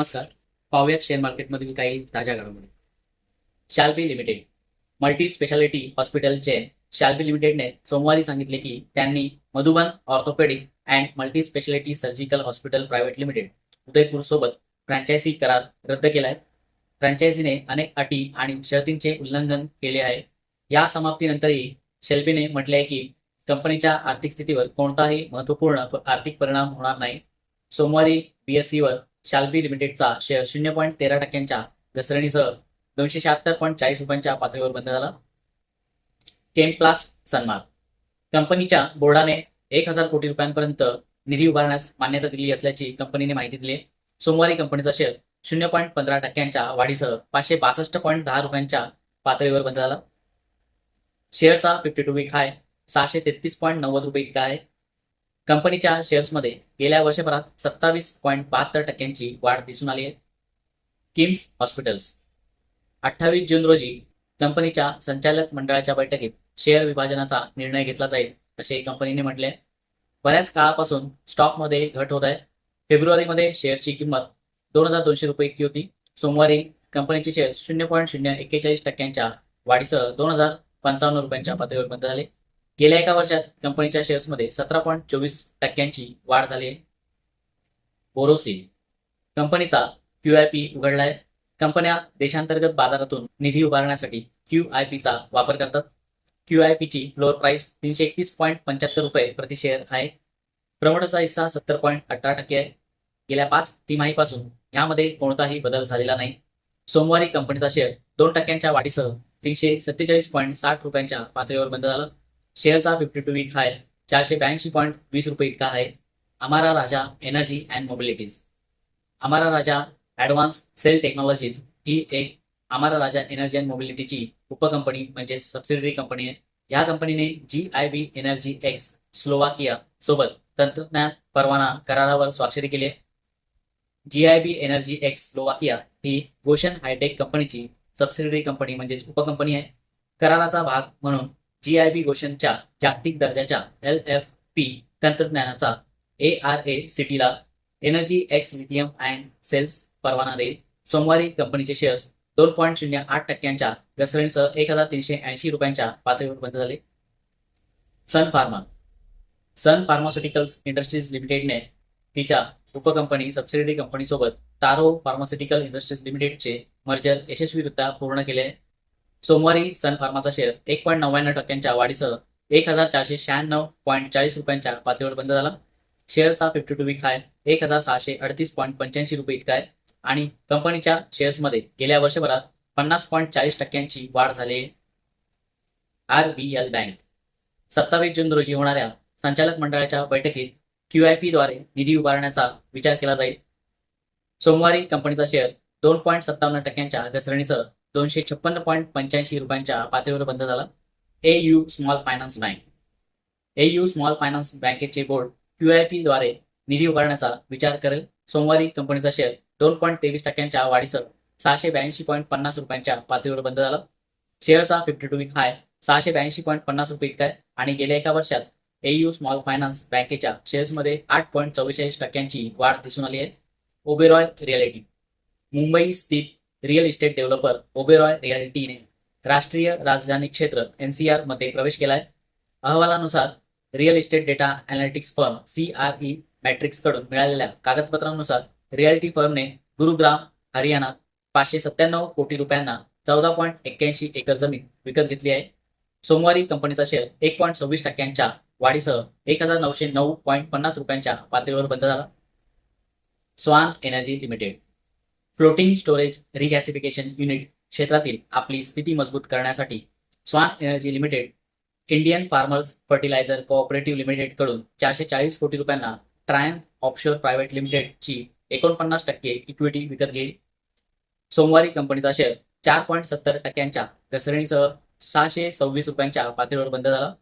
नमस्कार. पाहूयात शेअर मार्केटमधील काही ताज्या घडामोडी. शाल्बी लिमिटेड मल्टी स्पेशालिटी हॉस्पिटलचे शाल्बी लिमिटेडने सोमवारी सांगितले की त्यांनी Madhuban orthopaedic and multi speciality surgical hospital private limited Udaipur सोबत फ्रँचायझी करार रद्द केलाय. फ्रँचायझीने अनेक अटी आणि शर्तींचे उल्लंघन केले आहे. या समाप्तीनंतरही शेल्बीने म्हटले आहे की कंपनीच्या आर्थिक स्थितीवर कोणताही महत्त्वपूर्ण आर्थिक परिणाम होणार नाही. सोमवारी बीएससीवर शाल्बी लिमिटेडचा शेअर शून्य पॉईंट तेरा टक्क्यांच्या घसरणीसह दोनशे शहात्तर पॉईंट चाळीस रुपयांच्या पातळीवर बंद झाला. केमप्लास्ट सन्मार्क कंपनीच्या बोर्डाने एक हजार कोटी रुपयांपर्यंत निधी उभारण्यास मान्यता दिली असल्याची कंपनीने माहिती दिली सोमवारी कंपनीचा शेअर शून्य पॉईंट पंधरा टक्क्यांच्या वाढीसह पाचशे बासष्ट पॉईंट दहा रुपयांच्या पातळीवर बंद झाला. शेअरचा फिफ्टी टू वीक हाय सहाशे तेहतीस पॉईंट नव्वद रुपये इतका आहे. कंपनीच्या शेअर्समध्ये गेल्या वर्षभरात सत्तावीस पॉईंट बहात्तर टक्क्यांची वाढ दिसून आली आहे. किम्स हॉस्पिटल्स. अठ्ठावीस जून रोजी कंपनीच्या संचालक मंडळाच्या बैठकीत शेअर विभाजनाचा निर्णय घेतला जाईल असे कंपनीने म्हटले बऱ्याच काळापासून स्टॉकमध्ये घट होत आहे. फेब्रुवारीमध्ये शेअरची किंमत दोन हजार दोनशे रुपये इतकी होती. सोमवारी कंपनीचे शेअर शून्य पॉईंट शून्य एक्केचाळीस टक्क्यांच्या वाढीसह दोन हजार पंचावन्न रुपयांच्या पातळीवर बंद झाले. गेल्या एका वर्षात कंपनीच्या शेअर्समध्ये सतरा पॉईंट चोवीस टक्क्यांची वाढ झाली आहे. बोरोसिल कंपनीचा क्यू आय पी उघडलाय. कंपन्या देशांतर्गत बाजारातून निधी उभारण्यासाठी क्यू आय पीचा वापर करतात. क्यू आय पीची फ्लोअर प्राइस तीनशे एकतीस पॉईंट पंच्याहत्तर रुपये प्रति शेअर आहे. प्रमोटरचा हिस्सा सत्तर पॉईंट अठरा टक्के आहे. गेल्या पाच तिमाहीपासून यामध्ये कोणताही बदल झालेला नाही. सोमवारी कंपनीचा शेअर दोन टक्क्यांच्या वाढीसह तीनशे सत्तेचाळीस पॉईंट साठ रुपयांच्या पातळीवर बंद झाला. शेअरचा फिफ्टी टू वीक हाय चारशे ब्याऐंशी पॉईंट वीस रुपये इतका आहे. Amara Raja energy and mobilities Amara Raja advance cell technologies ही एक अमारा राजा एनर्जी अँड मोबिलिटीची उपकंपनी म्हणजे सबसिडरी कंपनी आहे. या कंपनीने G I B energy X Slovakia सोबत तंत्रज्ञान परवाना करारावर स्वाक्षरी केली आहे. G I B energy X Slovakia he Gotion high tech कंपनीची सबसिडरी कंपनी म्हणजे उपकंपनी आहे. कराराचा भाग म्हणून जी आय बी गोशनच्या जागतिक दर्जाच्या एल एफ पी तंत्रज्ञानाचा A R A सिटीला energy X lithium and cells परवाना देईल. सोमवारी कंपनीचे शेअर्स दोन पॉईंट शून्य आठ टक्क्यांच्या घसरणीसह एक हजार तीनशे ऐंशी रुपयांच्या पातळीवर बंद झाले. Sun Pharma. Sun Pharmaceuticals Industries लिमिटेडने तिच्या उपकंपनी सबसिडी कंपनीसोबत तारो फार्मास्युटिकल इंडस्ट्रीज लिमिटेडचे मर्जर यशस्वीरित्या पूर्ण केले. सोमवारी सन फार्माचा शेअर एक पॉईंट नव्याण्णव टक्क्यांच्या वाढीसह एक हजार चारशे शहाण्णव पॉईंट चाळीस रुपयांच्या पातळीवर बंद झाला. शेअरचा फिफ्टी टू वीक हाय एक हजार सहाशे अडतीस पॉईंट पंच्याऐंशी रुपये इतका आहे आणि कंपनीच्या शेअर्समध्ये गेल्या वर्षभरात पन्नास पॉईंट चाळीस टक्क्यांची वाढ झाली आहे. R B L bank. सत्तावीस जून रोजी होणाऱ्या संचालक मंडळाच्या बैठकीत क्यू आय पीद्वारे निधी उभारण्याचा विचार केला जाईल. सोमवारी कंपनीचा शेअर दोन पॉईंट सत्तावन्न टक्क्यांच्या घसरणीसह दोनशे छप्पन्न पॉईंट पंच्याऐंशी रुपयांच्या पातळीवर बंद झाला. A U small finance bank A U small finance बँकेचे बोर्ड क्यू आय पीद्वारे निधी उभारण्याचा विचार करेल. सोमवारी कंपनीचा शेअर दोन पॉईंट तेवीस टक्क्यांच्या वाढीसह सहाशे ब्याऐंशी पॉईंट पन्नास रुपयांच्या पातळीवर बंद झाला. शेअरचा फिफ्टी टू वीक हाय सहाशे ब्याऐंशी पॉईंट पन्नास रुपये इतका आहे आणि गेल्या एका वर्षात एयू स्मॉल फायनान्स बँकेच्या शेअर्समध्ये आठ पॉईंट चौवेचाळीस टक्क्यांची वाढ दिसून आली आहे. ओबेरॉय रिअलिटी मुंबई स्थित रिअल इस्टेट डेव्हलपर ओबेरॉय रिअलिटीने राष्ट्रीय राजधानी क्षेत्र एनसीआरमध्ये प्रवेश केलाय. अहवालानुसार real estate data analytics firm C R E मॅट्रिक्सकडून मिळालेल्या कागदपत्रांनुसार रिअलिटी फर्मने गुरुग्राम हरियाणात पाचशे सत्त्याण्णव कोटी रुपयांना चौदा पॉईंट एक्क्याऐंशी एकर जमीन विकत घेतली आहे. सोमवारी कंपनीचा शेअर एक पॉईंट सव्वीस टक्क्यांच्या वाढीसह एक हजार नऊशे नऊ पॉईंट पन्नास रुपयांच्या पातळीवर बंद झाला. Swan energy limited floating storage regasification unit क्षेत्रातील आपली स्थिती मजबूत करण्यासाठी Swan energy limited Indian farmers fertiliser cooperative लिमिटेडकडून चारशे चाळीस कोटी रुपयांना ट्रायन ऑफशोर प्रायव्हेट लिमिटेडची एकोणपन्नास टक्के इक्विटी विकत घेईल. सोमवारी कंपनीचा शेअर चार पॉईंट सत्तर टक्क्यांच्या घसरणीसह सहाशे सव्वीस रुपयांच्या पातळीवर बंद झाला.